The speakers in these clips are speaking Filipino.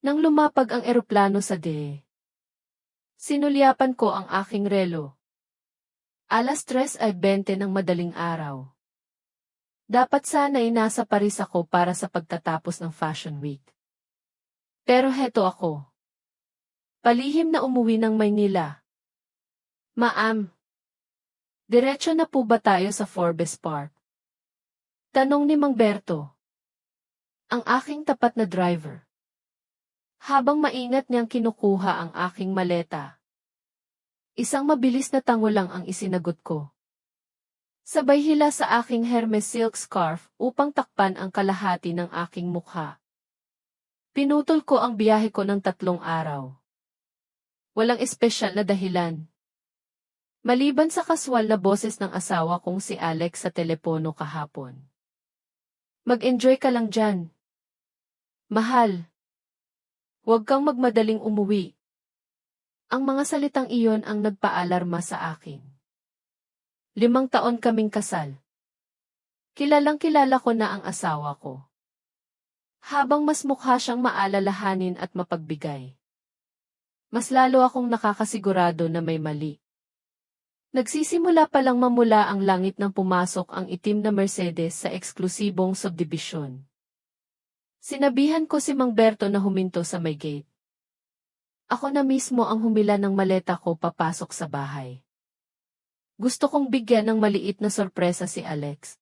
Nang lumapag ang eroplano sa DE, sinulyapan ko ang aking relo. Alas tres ay 20 ng madaling araw. Dapat sana'y nasa Paris ako para sa pagtatapos ng Fashion Week. Pero heto ako. Palihim na umuwi ng Maynila. Maam. Diretso na po ba tayo sa Forbes Park? Tanong ni Mang Berto. Ang aking tapat na driver. Habang maingat niyang kinukuha ang aking maleta. Isang mabilis na tango lang ang isinagot ko. Sabay hila sa aking Hermes silk scarf upang takpan ang kalahati ng aking mukha. Pinutol ko ang biyahe ko ng tatlong araw. Walang espesyal na dahilan. Maliban sa kaswal na boses ng asawa kong si Alex sa telepono kahapon. Mag-enjoy ka lang dyan. Mahal. Huwag kang magmadaling umuwi. Ang mga salitang iyon ang nagpaalarma sa akin. Limang taon kaming kasal. Kilalang kilala ko na ang asawa ko. Habang mas mukha siyang maalalahanin at mapagbigay. Mas lalo akong nakakasigurado na may mali. Nagsisimula pa lang mamula ang langit nang pumasok ang itim na Mercedes sa eksklusibong subdivision. Sinabihan ko si Mang Berto na huminto sa may gate. Ako na mismo ang humila ng maleta ko papasok sa bahay. Gusto kong bigyan ng maliit na sorpresa si Alex.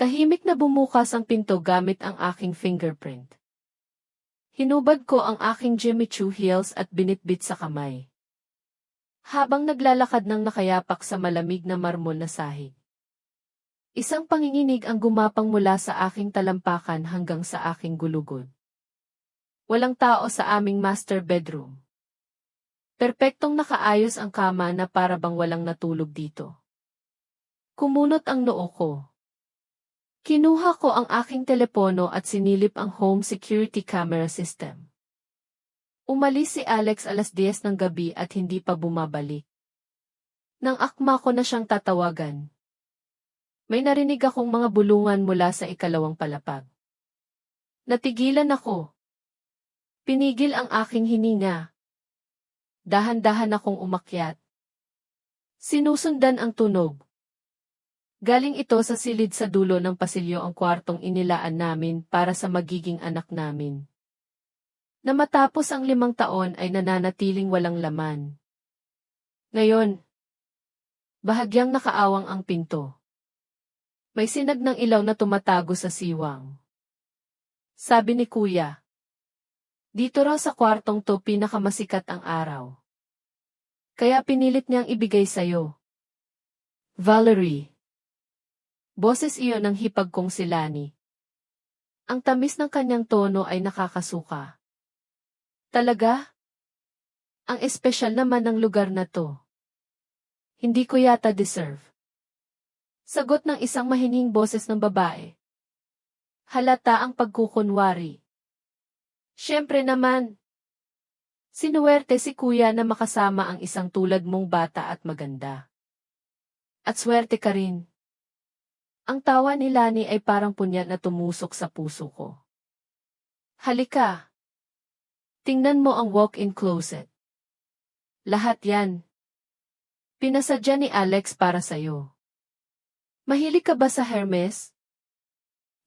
Tahimik na bumukas ang pinto gamit ang aking fingerprint. Hinubad ko ang aking Jimmy Choo heels at binitbit sa kamay. Habang naglalakad ng nakayapak sa malamig na marmol na sahig. Isang panginginig ang gumapang mula sa aking talampakan hanggang sa aking gulugod. Walang tao sa aming master bedroom. Perpektong nakaayos ang kama na para bang walang natulog dito. Kumunot ang noo ko. Kinuha ko ang aking telepono at sinilip ang home security camera system. Umalis si Alex alas 10 ng gabi at hindi pa bumabalik. Nang akma ko na siyang tatawagan, may narinig akong mga bulungan mula sa ikalawang palapag. Natigilan ako. Pinigil ang aking hininga. Dahan-dahan akong umakyat. Sinusundan ang tunog. Galing ito sa silid sa dulo ng pasilyo ang kwartong inilaan namin para sa magiging anak namin. Na matapos ang limang taon ay nananatiling walang laman. Ngayon, bahagyang nakaawang ang pinto. May sinag ng ilaw na tumatago sa siwang. Sabi ni kuya. Dito raw sa kwartong to pinakamasikat ang araw. Kaya pinilit niyang ibigay sa'yo. Valerie. Boses iyon ng hipag kong si Lani. Ang tamis ng kanyang tono ay nakakasuka. Talaga? Ang espesyal naman ng lugar na to. Hindi ko yata deserve. Sagot ng isang mahinging boses ng babae. Halata ang pagkukunwari. Siyempre naman. Sinuwerte si kuya na makasama ang isang tulad mong bata at maganda. At swerte ka rin. Ang tawa ni Lani ay parang punyat na tumusok sa puso ko. Halika. Tingnan mo ang walk-in closet. Lahat yan. Pinasadya ni Alex para sa'yo. Mahilig ka ba sa Hermes?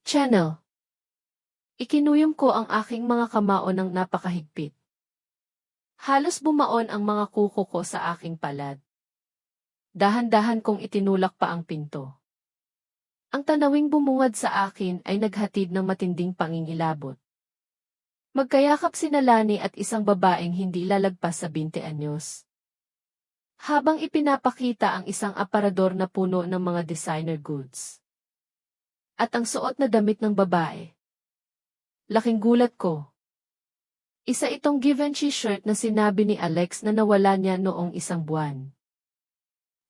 Channel. Ikinuyom ko ang aking mga kamao ng napakahigpit. Halos bumaon ang mga kuko ko sa aking palad. Dahan-dahan kong itinulak pa ang pinto. Ang tanawing bumungad sa akin ay naghatid ng matinding pangingilabot. Magkayakap si Nalani at isang babaeng hindi lalagpas sa 20 anyos. Habang ipinapakita ang isang aparador na puno ng mga designer goods. At ang suot na damit ng babae. Laking gulat ko. Isa itong Givenchy shirt na sinabi ni Alex na nawala niya noong isang buwan.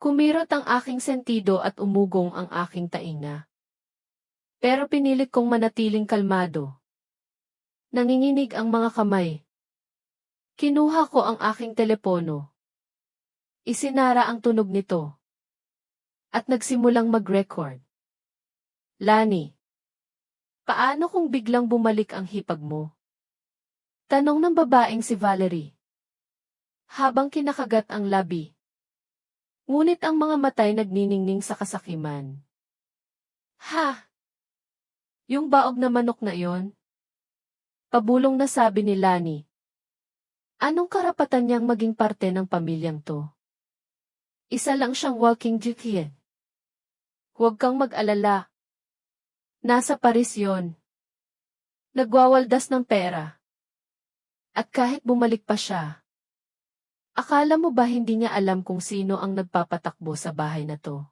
Kumirot ang aking sentido at umugong ang aking tainga. Pero pinilit kong manatiling kalmado. Nanginginig ang mga kamay. Kinuha ko ang aking telepono. Isinara ang tunog nito. At nagsimulang mag-record. Lani. Paano kung biglang bumalik ang hipag mo? Tanong ng babaeng si Valerie. Habang kinakagat ang labi. Ngunit ang mga matay nagniningning sa kasakiman. Ha! Yung baog na manok na yon? Pabulong na sabi ni Lani. Anong karapatan niyang maging parte ng pamilyang to? Isa lang siyang walking dukian. Huwag kang mag-alala. Nasa Paris yon. Nagwawaldas ng pera. At kahit bumalik pa siya, akala mo ba hindi niya alam kung sino ang nagpapatakbo sa bahay na to?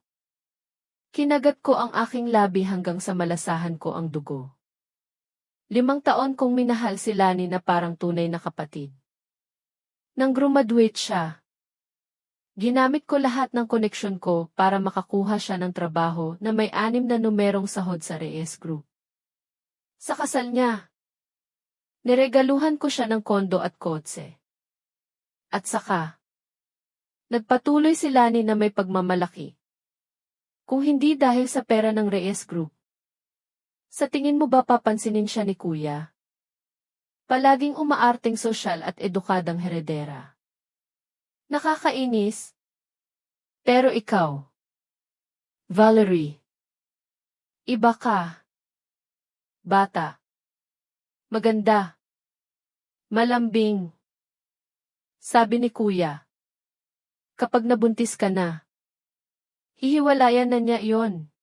Kinagat ko ang aking labi hanggang sa malasahan ko ang dugo. Limang taon kong minahal si Lani na parang tunay na kapatid. Nang graduate siya, ginamit ko lahat ng koneksyon ko para makakuha siya ng trabaho na may anim na numerong sahod sa Reyes Group. Sa kasal niya, niregaluhan ko siya ng kondo at kotse. At saka, nagpatuloy si Lani na may pagmamalaki. Kung hindi dahil sa pera ng Reyes Group. Sa tingin mo ba papansinin siya ni Kuya? Palaging umaarting sosyal at edukadang heredera. Nakakainis. Pero ikaw, Valerie, iba ka. Bata. Maganda. Malambing. Sabi ni Kuya. Kapag nabuntis ka na, hihiwalayan na niya iyon.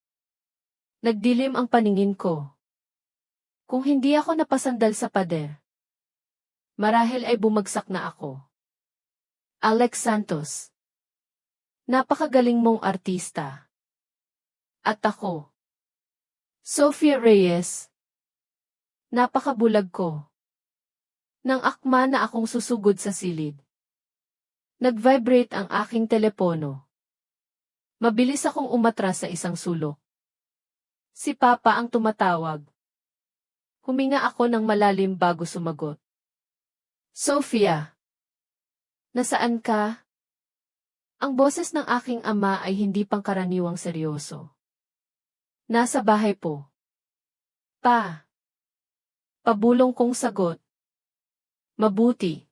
Nagdilim ang paningin ko. Kung hindi ako napasandal sa pader, marahil ay bumagsak na ako. Alex Santos. Napakagaling mong artista. At ako. Sophia Reyes. Napakabulag ko. Nang akma na akong susugod sa silid. Nag-vibrate ang aking telepono. Mabilis akong umatras sa isang sulok. Si Papa ang tumatawag. Huminga ako ng malalim bago sumagot. Sophia! Nasaan ka? Ang boses ng aking ama ay hindi pangkaraniwang seryoso. Nasa bahay po. Pa. Pabulong kong sagot. Mabuti.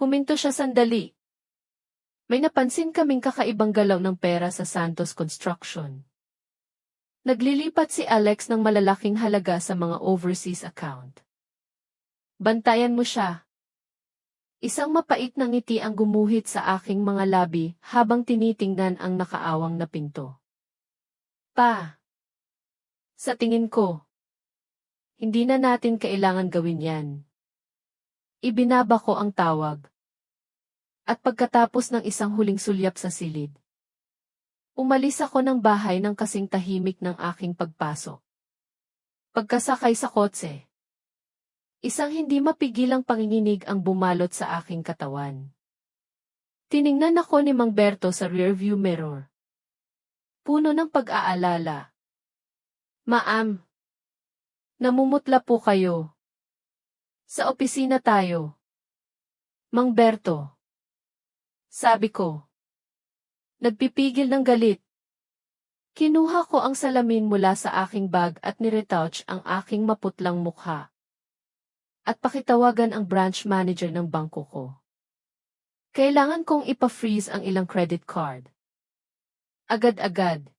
Huminto siya sandali. May napansin kaming kakaibang galaw ng pera sa Santos Construction. Naglilipat si Alex ng malalaking halaga sa mga overseas account. Bantayan mo siya. Isang mapait na ngiti ang gumuhit sa aking mga labi habang tinitingnan ang nakaawang na pinto. Pa. Sa tingin ko, hindi na natin kailangan gawin yan. Ibinaba ko ang tawag. At pagkatapos ng isang huling sulyap sa silid, Umalis ako ng bahay ng kasing tahimik ng aking pagpasok. Pagkasakay sa kotse. Isang hindi mapigilang panginginig ang bumalot sa aking katawan. Tiningnan ako ni Mang Berto sa rearview mirror. Puno ng pag-aalala. Maam. Namumutla po kayo. Sa opisina tayo. Mang Berto. Sabi ko. Nagpipigil ng galit. Kinuha ko ang salamin mula sa aking bag at niretouch ang aking maputlang mukha. At pakitawagan ang branch manager ng bangko ko. Kailangan kong ipa-freeze ang ilang credit card. Agad-agad.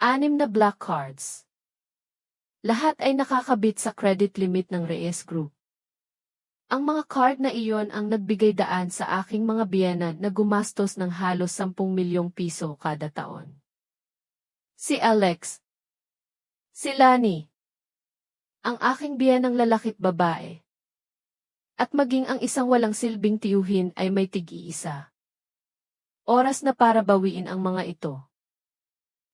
Anim na black cards. Lahat ay nakakabit sa credit limit ng Reyes Group. Ang mga card na iyon ang nagbigay daan sa aking mga biyanan na gumastos ng halos 10 milyong piso kada taon. Si Alex. Si Lani. Ang aking biyanang lalakit babae. At maging ang isang walang silbing tiyuhin ay may tig-iisa. Oras na para bawiin ang mga ito.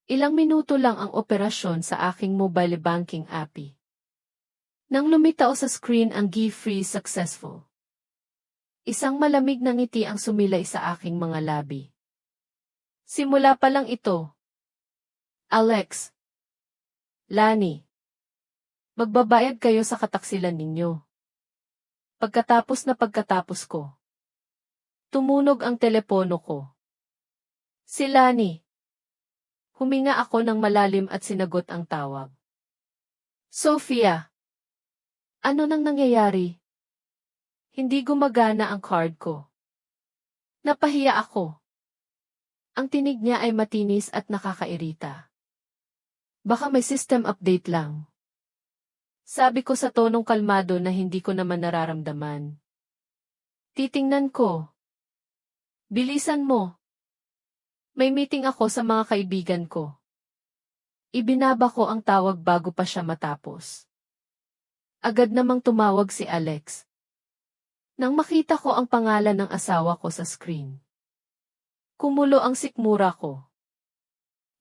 Ilang minuto lang ang operasyon sa aking mobile banking API. Nang lumitaw sa screen ang Free Successful. Isang malamig na ngiti ang sumilay sa aking mga labi. Simula pa lang ito. Alex. Lani. Magbabayad kayo sa kataksilan ninyo. Pagkatapos na pagkatapos ko. Tumunog ang telepono ko. Si Lani. Huminga ako ng malalim at sinagot ang tawag. Sophia. Ano nang nangyayari? Hindi gumagana ang card ko. Napahiya ako. Ang tinig niya ay matinis at nakakairita. Baka may system update lang. Sabi ko sa tonong kalmado na hindi ko naman nararamdaman. Titingnan ko. Bilisan mo. May meeting ako sa mga kaibigan ko. Ibinaba ko ang tawag bago pa siya matapos. Agad namang tumawag si Alex. Nang makita ko ang pangalan ng asawa ko sa screen. Kumulo ang sikmura ko.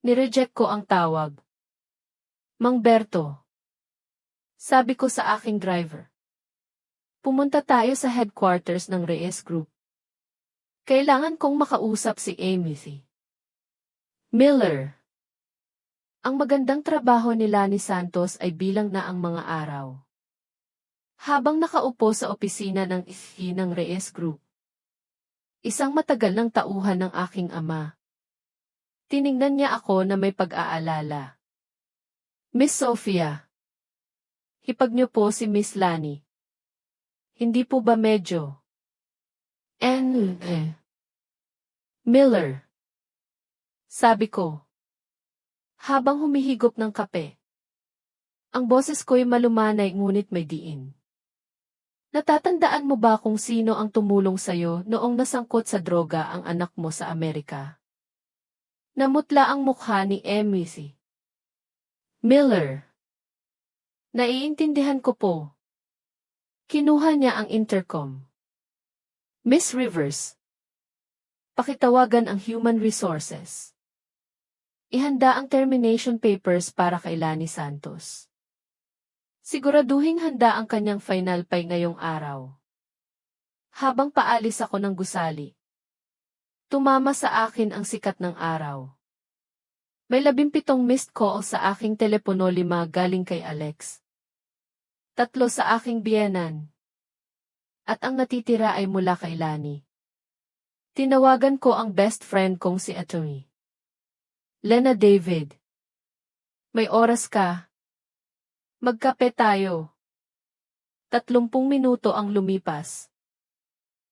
Nireject ko ang tawag. Mang Berto. Sabi ko sa aking driver. Pumunta tayo sa headquarters ng Reyes Group. Kailangan kong makausap si Amy. Miller. Ang magandang trabaho nila ni Santos ay bilang na ang mga araw. Habang nakaupo sa opisina ng ISI ng Reyes Group. Isang matagal ng tauhan ng aking ama. Tiningnan niya ako na may pag-aalala. Miss Sophia. Hipag niyo po si Miss Lani. Hindi po ba medyo? N. Miller. Sabi ko. Habang humihigop ng kape. Ang boses ko'y malumanay ngunit may diin. Natatandaan mo ba kung sino ang tumulong sa'yo noong nasangkot sa droga ang anak mo sa Amerika? Namutla ang mukha ni Emily. Miller. Naiintindihan ko po. Kinuha niya ang intercom. Miss Rivers. Pakitawagan ang Human Resources. Ihanda ang termination papers para kay Lani Santos. Siguraduhing handa ang kanyang final pay ngayong araw. Habang paalis ako ng gusali. Tumama sa akin ang sikat ng araw. May labimpitong missed call sa aking telepono lima galing kay Alex. Tatlo sa aking biyenan. At ang natitira ay mula kay Lani. Tinawagan ko ang best friend kong si Attorney. Lena David. May oras ka, Magkape tayo. Tatlumpung minuto ang lumipas.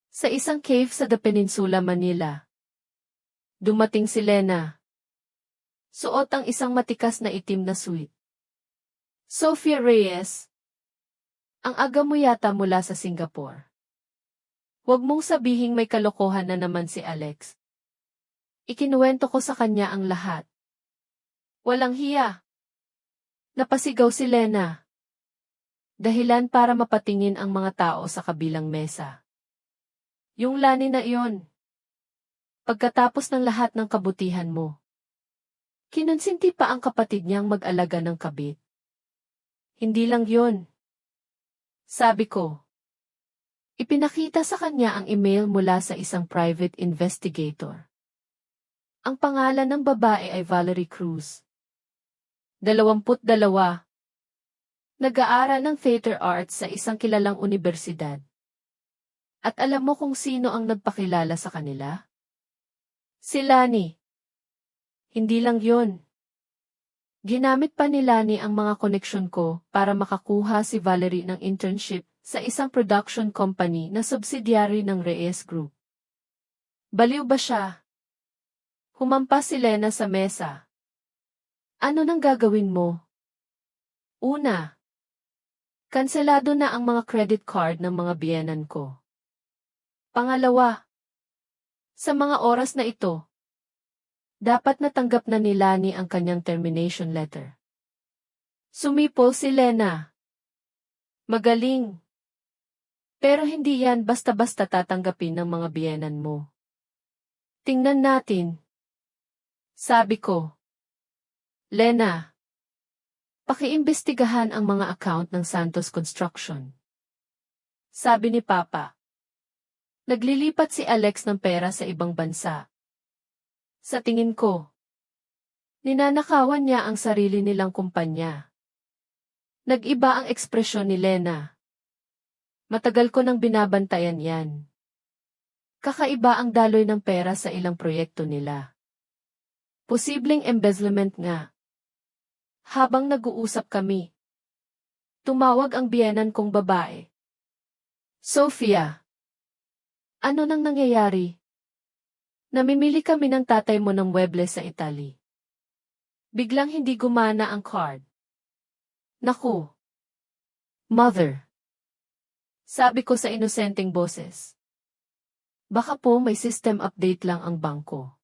Sa isang cave sa The Peninsula, Manila. Dumating si Lena. Suot ang isang matikas na itim na suit. Sophia Reyes. Ang aga mo yata mula sa Singapore. Huwag mong sabihing may kalokohan na naman si Alex. Ikinuwento ko sa kanya ang lahat. Walang hiya. Napasigaw si Lena. Dahilan para mapatingin ang mga tao sa kabilang mesa. Yung lani na iyon. Pagkatapos ng lahat ng kabutihan mo. Kinonsinti pa ang kapatid niyang mag-alaga ng kabit. Hindi lang yun. Sabi ko. Ipinakita sa kanya ang email mula sa isang private investigator. Ang pangalan ng babae ay Valerie Cruz. Dalawamput dalawa. Nag-aaral ng theater arts sa isang kilalang universidad. At alam mo kung sino ang nagpakilala sa kanila? Si Lani. Hindi lang yon. Ginamit pa ni Lani ang mga koneksyon ko para makakuha si Valerie ng internship sa isang production company na subsidiary ng Reyes Group. Baliw ba siya? Humampas si Lena sa mesa. Ano nang gagawin mo? Una, kanselado na ang mga credit card ng mga biyenan ko. Pangalawa, sa mga oras na ito, dapat natanggap na ni Lani ang kanyang termination letter. Sumipol si Lena. Magaling. Pero hindi yan basta-basta tatanggapin ng mga biyenan mo. Tingnan natin. Sabi ko. Lena, pakiimbestigahan ang mga account ng Santos Construction. Sabi ni Papa. Naglilipat si Alex ng pera sa ibang bansa. Sa tingin ko, ninanakawan niya ang sarili nilang kumpanya. Nag-iba ang ekspresyon ni Lena. Matagal ko nang binabantayan yan. Kakaiba ang daloy ng pera sa ilang proyekto nila. Posibleng embezzlement nga. Habang nag-uusap kami, tumawag ang biyenan kong babae. Sophia. Ano nang nangyayari? Namimili kami ng tatay mo ng Weble sa Italy. Biglang hindi gumana ang card. Naku. Mother. Sabi ko sa inosenteng boses. Baka po may system update lang ang bangko.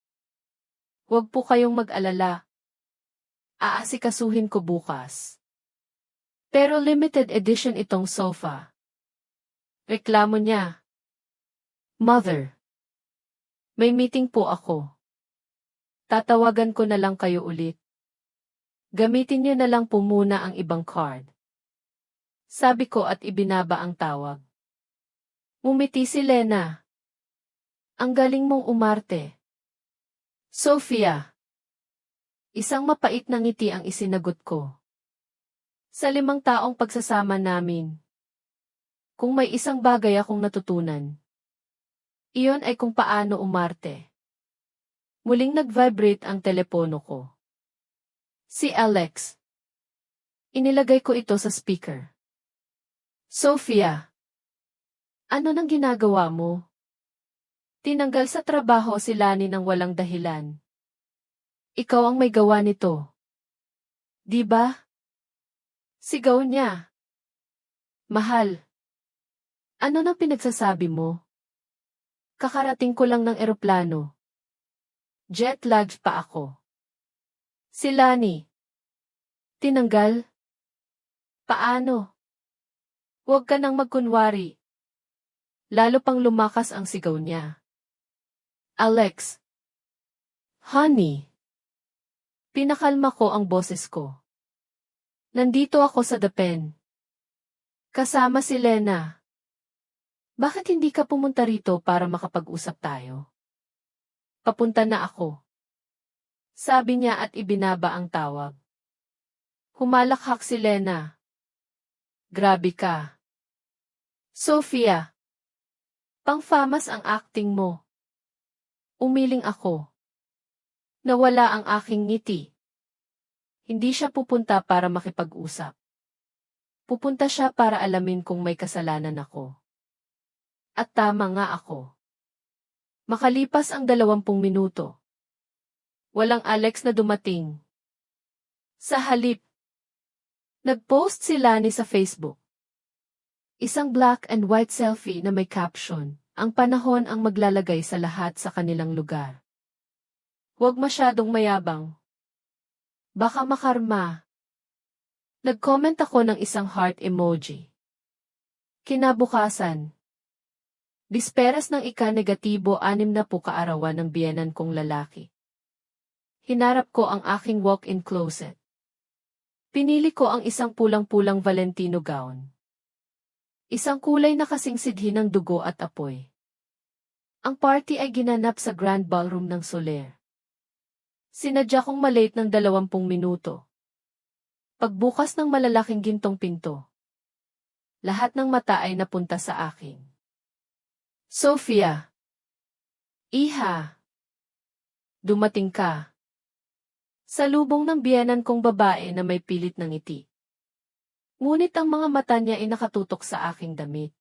Huwag po kayong mag-alala. Aasikasuhin ko bukas. Pero limited edition itong sofa. Reklamo niya. Mother. May meeting po ako. Tatawagan ko na lang kayo ulit. Gamitin niyo na lang po muna ang ibang card. Sabi ko at ibinaba ang tawag. Umiti si Lena. Ang galing mong umarte. Sophia. Isang mapait na ngiti ang isinagot ko. Sa limang taong pagsasama namin. Kung may isang bagay akong natutunan. Iyon ay kung paano umarte. Muling nag-vibrate ang telepono ko. Si Alex. Inilagay ko ito sa speaker. Sophia. Ano nang ginagawa mo? Tinanggal sa trabaho si Lani ng walang dahilan. Ikaw ang may gawa nito. Di ba? Sigaw niya. Mahal. Ano nang pinagsasabi mo? Kakarating ko lang ng eroplano. Jet lagged pa ako. Si Lani. Tinanggal? Paano? Huwag ka nang magkunwari. Lalo pang lumakas ang sigaw niya. Alex. Honey. Pinakalma ko ang boses ko. Nandito ako sa Dapen. Kasama si Lena. Bakit hindi ka pumunta rito para makapag-usap tayo? Papunta na ako. Sabi niya at ibinaba ang tawag. Humalakhak si Lena. Grabe ka. Sophia. Pang-famas ang acting mo. Umiling ako. Nawala ang aking ngiti. Hindi siya pupunta para makipag-usap. Pupunta siya para alamin kung may kasalanan ako. At tama nga ako. Makalipas ang dalawampung minuto. Walang Alex na dumating. Sa halip, nag-post si Lani sa Facebook. Isang black and white selfie na may caption, ang panahon ang maglalagay sa lahat sa kanilang lugar. Huwag masyadong mayabang. Baka makarma. Nag-comment ako ng isang heart emoji. Kinabukasan. Bisperas ng ika-negatibo anim na po kaarawan ng biyenan kong lalaki. Hinarap ko ang aking walk-in closet. Pinili ko ang isang pulang-pulang Valentino gown. Isang kulay na kasing sidhi ng dugo at apoy. Ang party ay ginanap sa Grand Ballroom ng Soler. Sinadya kong malate ng dalawampung minuto. Pagbukas ng malalaking gintong pinto. Lahat ng mata ay napunta sa akin. Sophia. Iha. Dumating ka. Sa lubong ng biyanan kong babae na may pilit ng ngiti. Ngunit ang mga mata niya ay nakatutok sa aking damit.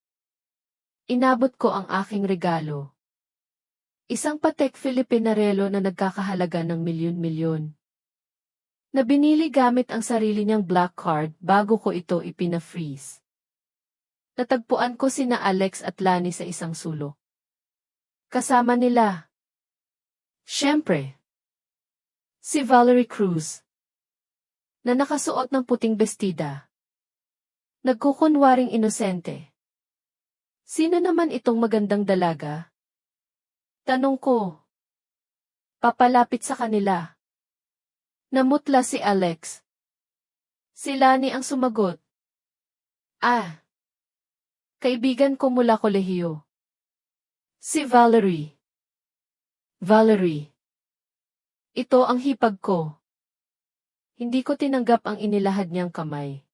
Inabot ko ang aking regalo. Isang patek Filipinarelo na nagkakahalaga ng milyon-milyon. Na binili gamit ang sarili niyang black card bago ko ito ipina-freeze. Natagpuan ko sina Alex at Lani sa isang sulok. Kasama nila. Siyempre. Si Valerie Cruz. Na nakasuot ng puting bestida. Nagkukunwaring inosente. Sino naman itong magandang dalaga? Tanong ko. Papalapit sa kanila. Namutla si Alex. Si Lani ang sumagot. Ah. Kaibigan ko mula kolehiyo. Si Valerie. Valerie. Ito ang hipag ko. Hindi ko tinanggap ang inilahad niyang kamay.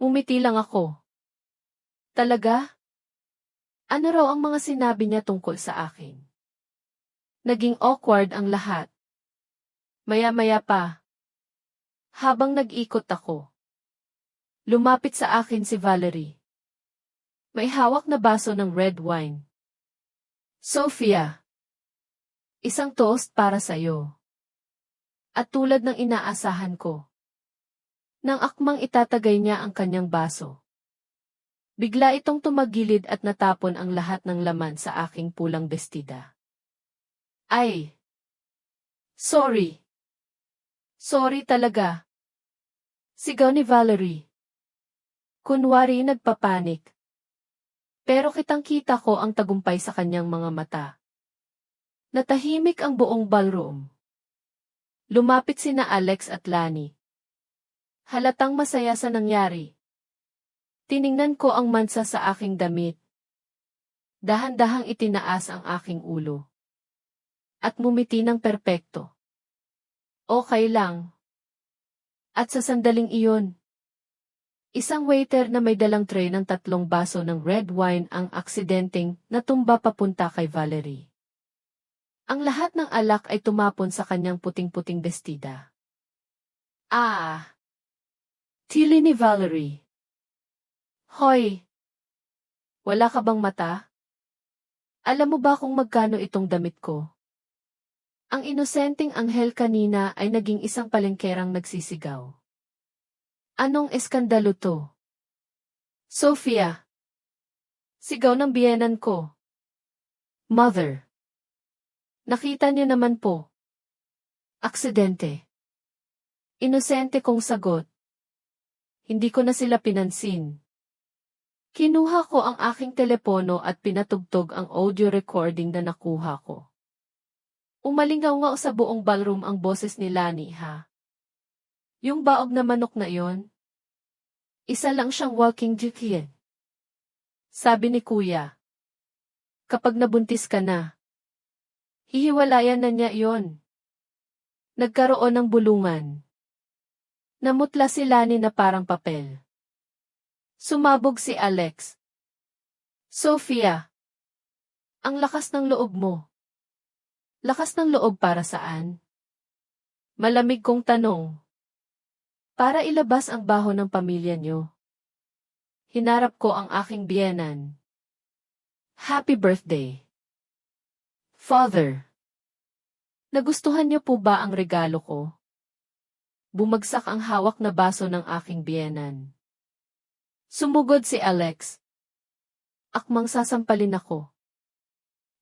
Umiti lang ako. Talaga? Ano raw ang mga sinabi niya tungkol sa akin? Naging awkward ang lahat. Maya-maya pa. Habang nag-ikot ako. Lumapit sa akin si Valerie. May hawak na baso ng red wine. Sophia. Isang toast para sa'yo. At tulad ng inaasahan ko. Nang akmang itatagay niya ang kanyang baso. Bigla itong tumagilid at natapon ang lahat ng laman sa aking pulang bestida. Ay! Sorry! Sorry talaga. Sigaw ni Valerie. Kunwari nagpapanik. Pero kitang-kita ko ang tagumpay sa kanyang mga mata. Natahimik ang buong ballroom. Lumapit sina Alex at Lani. Halatang masaya sa nangyari. Tiningnan ko ang mansa sa aking damit. Dahan-dahang itinaas ang aking ulo. At mumiti ng perpekto. Okay lang. At sa sandaling iyon, isang waiter na may dalang tray ng tatlong baso ng red wine ang aksidenteng natumba papunta kay Valerie. Ang lahat ng alak ay tumapon sa kanyang puting-puting bestida. Ah! Tili ni Valerie. Hoy! Wala ka bang mata? Alam mo ba kung magkano itong damit ko? Ang inosenteng anghel kanina ay naging isang palengkerang nagsisigaw. Anong eskandalo to? Sophia. Sigaw ng biyenan ko. Mother. Nakita niyo naman po. Aksidente. Inosente kong sagot. Hindi ko na sila pinansin. Kinuha ko ang aking telepono at pinatugtog ang audio recording na nakuha ko. Umalingaw sa buong ballroom ang boses ni Lani ha. Yung baog na manok na yon, isa lang siyang walking jikin. Sabi ni kuya. Kapag nabuntis ka na, hihiwalayan na niya yon. Nagkaroon ng bulungan. Namutla si Lani na parang papel. Sumabog si Alex. Sophia. Ang lakas ng loob mo. Lakas ng loob para saan? Malamig kong tanong. Para ilabas ang baho ng pamilya niyo. Hinarap ko ang aking biyenan. Happy birthday. Father. Nagustuhan niyo po ba ang regalo ko? Bumagsak ang hawak na baso ng aking biyenan. Sumugod si Alex. Akmang sasampalin ako.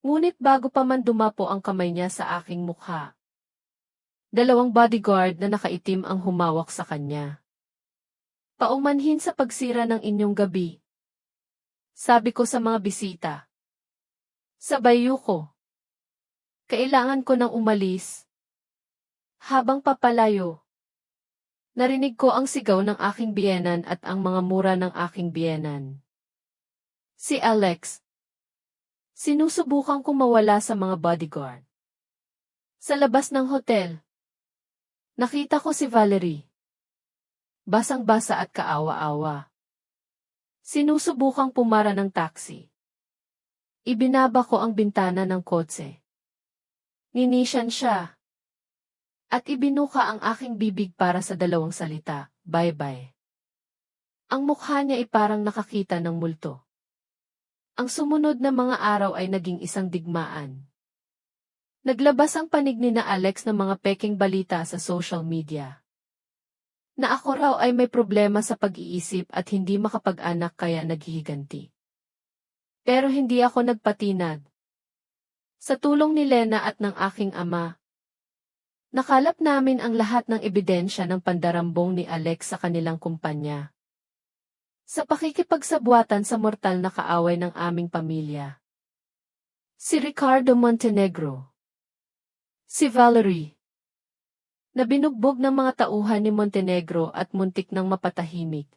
Ngunit bago pa man dumapo ang kamay niya sa aking mukha. Dalawang bodyguard na nakaitim ang humawak sa kanya. Paumanhin sa pagsira ng inyong gabi. Sabi ko sa mga bisita. Sabayo ko. Kailangan ko nang umalis. Habang papalayo. Narinig ko ang sigaw ng aking biyenan at ang mga mura ng aking biyenan. Si Alex, Sinusubukan kong mawala sa mga bodyguard. Sa labas ng hotel, nakita ko si Valerie. Basang-basa at kaawa-awa. Sinusubukang pumara ng taxi. Ibinaba ko ang bintana ng kotse. Ninisyan siya. At ibinuka ang aking bibig para sa dalawang salita, bye-bye. Ang mukha niya ay parang nakakita ng multo. Ang sumunod na mga araw ay naging isang digmaan. Naglabas ang panig ni na Alex ng mga peking balita sa social media. Na ako raw ay may problema sa pag-iisip at hindi makapag-anak kaya naghihiganti. Pero hindi ako nagpatinag. Sa tulong ni Lena at ng aking ama, nakalap namin ang lahat ng ebidensya ng pandarambong ni Alex sa kanilang kumpanya. Sa pakikipagsabuatan sa mortal na kaaway ng aming pamilya. Si Ricardo Montenegro. Si Valerie. Nabinugbog ng mga tauhan ni Montenegro at muntik ng mapatahimik.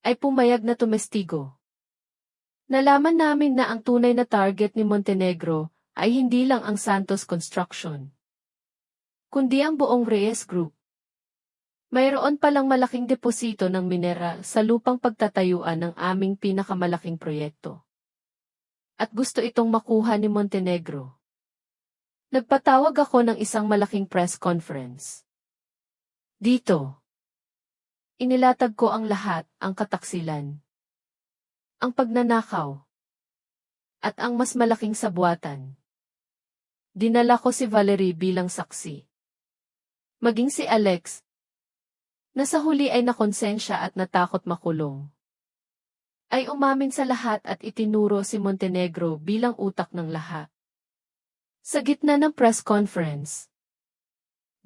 Ay pumayag na tumestigo. Nalaman namin na ang tunay na target ni Montenegro ay hindi lang ang Santos Construction, kundi ang buong Reyes Group. Mayroon palang malaking deposito ng mineral sa lupang pagtatayuan ng aming pinakamalaking proyekto. At gusto itong makuha ni Montenegro. Nagpatawag ako ng isang malaking press conference. Dito. Inilatag ko ang lahat, ang kataksilan. Ang pagnanakaw. At ang mas malaking sabuatan. Dinala ko si Valerie bilang saksi. Maging si Alex, na sa huli ay nakonsensya at natakot makulong. Ay umamin sa lahat at itinuro si Montenegro bilang utak ng lahat. Sa gitna ng press conference,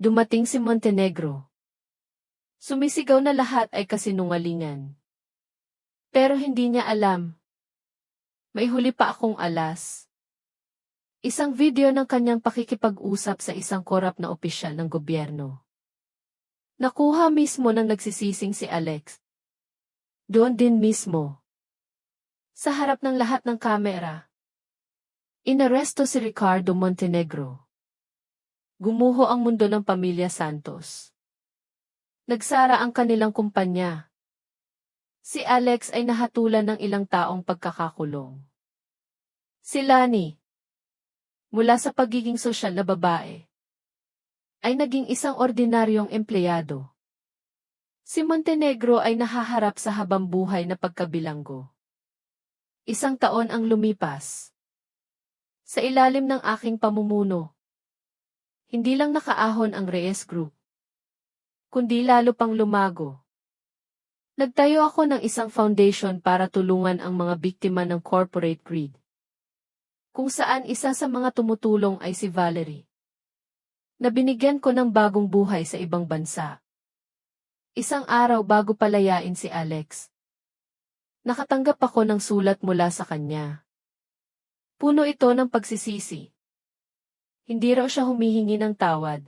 dumating si Montenegro. Sumisigaw na lahat ay kasinungalingan. Pero hindi niya alam. May huli pa akong alas. Isang video ng kanyang pakikipag-usap sa isang korap na opisyal ng gobyerno. Nakuha mismo ng nagsisising si Alex. Doon din mismo. Sa harap ng lahat ng kamera. Inaresto si Ricardo Montenegro. Gumuho ang mundo ng pamilya Santos. Nagsara ang kanilang kumpanya. Si Alex ay nahatulan ng ilang taong pagkakakulong. Si Lani, mula sa pagiging sosyal na babae, ay naging isang ordinaryong empleyado. Si Montenegro ay nahaharap sa habang buhay na pagkabilanggo. Isang taon ang lumipas. Sa ilalim ng aking pamumuno, hindi lang nakaahon ang Reyes Group, kundi lalo pang lumago. Nagtayo ako ng isang foundation para tulungan ang mga biktima ng corporate greed. Kung saan isa sa mga tumutulong ay si Valerie. Nabinigyan ko ng bagong buhay sa ibang bansa. Isang araw bago palayain si Alex. Nakatanggap ako ng sulat mula sa kanya. Puno ito ng pagsisisi. Hindi raw siya humihingi ng tawad.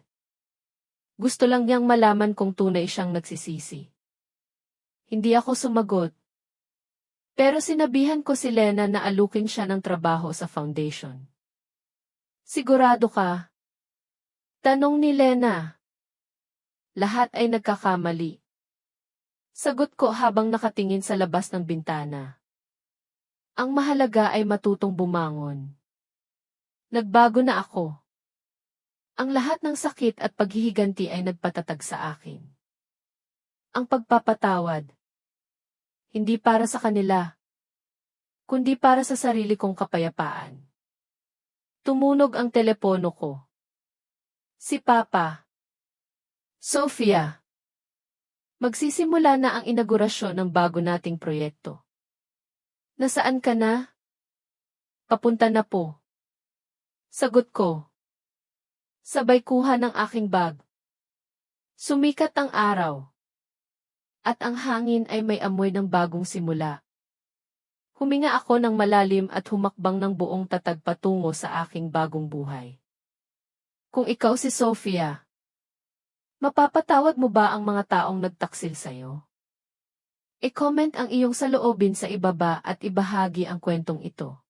Gusto lang niyang malaman kung tunay siyang nagsisisi. Hindi ako sumagot. Pero sinabihan ko si Lena na alukin siya ng trabaho sa foundation. Sigurado ka? Tanong ni Lena. Lahat ay nagkakamali. Sagot ko habang nakatingin sa labas ng bintana. Ang mahalaga ay matutong bumangon. Nagbago na ako. Ang lahat ng sakit at paghihiganti ay nagpatatag sa akin. Ang pagpapatawad. Hindi para sa kanila, kundi para sa sarili kong kapayapaan. Tumunog ang telepono ko. Si Papa. Sofia. Magsisimula na ang inaugurasyon ng bago nating proyekto. Nasaan ka na? Papunta na po. Sagot ko. Sabay kuha ng aking bag. Sumikat ang araw. At ang hangin ay may amoy ng bagong simula. Huminga ako ng malalim at humakbang ng buong tatag patungo sa aking bagong buhay. Kung ikaw si Sofia, mapapatawad mo ba ang mga taong nagtaksil sa'yo? I-comment ang iyong saloobin sa ibaba at ibahagi ang kwentong ito.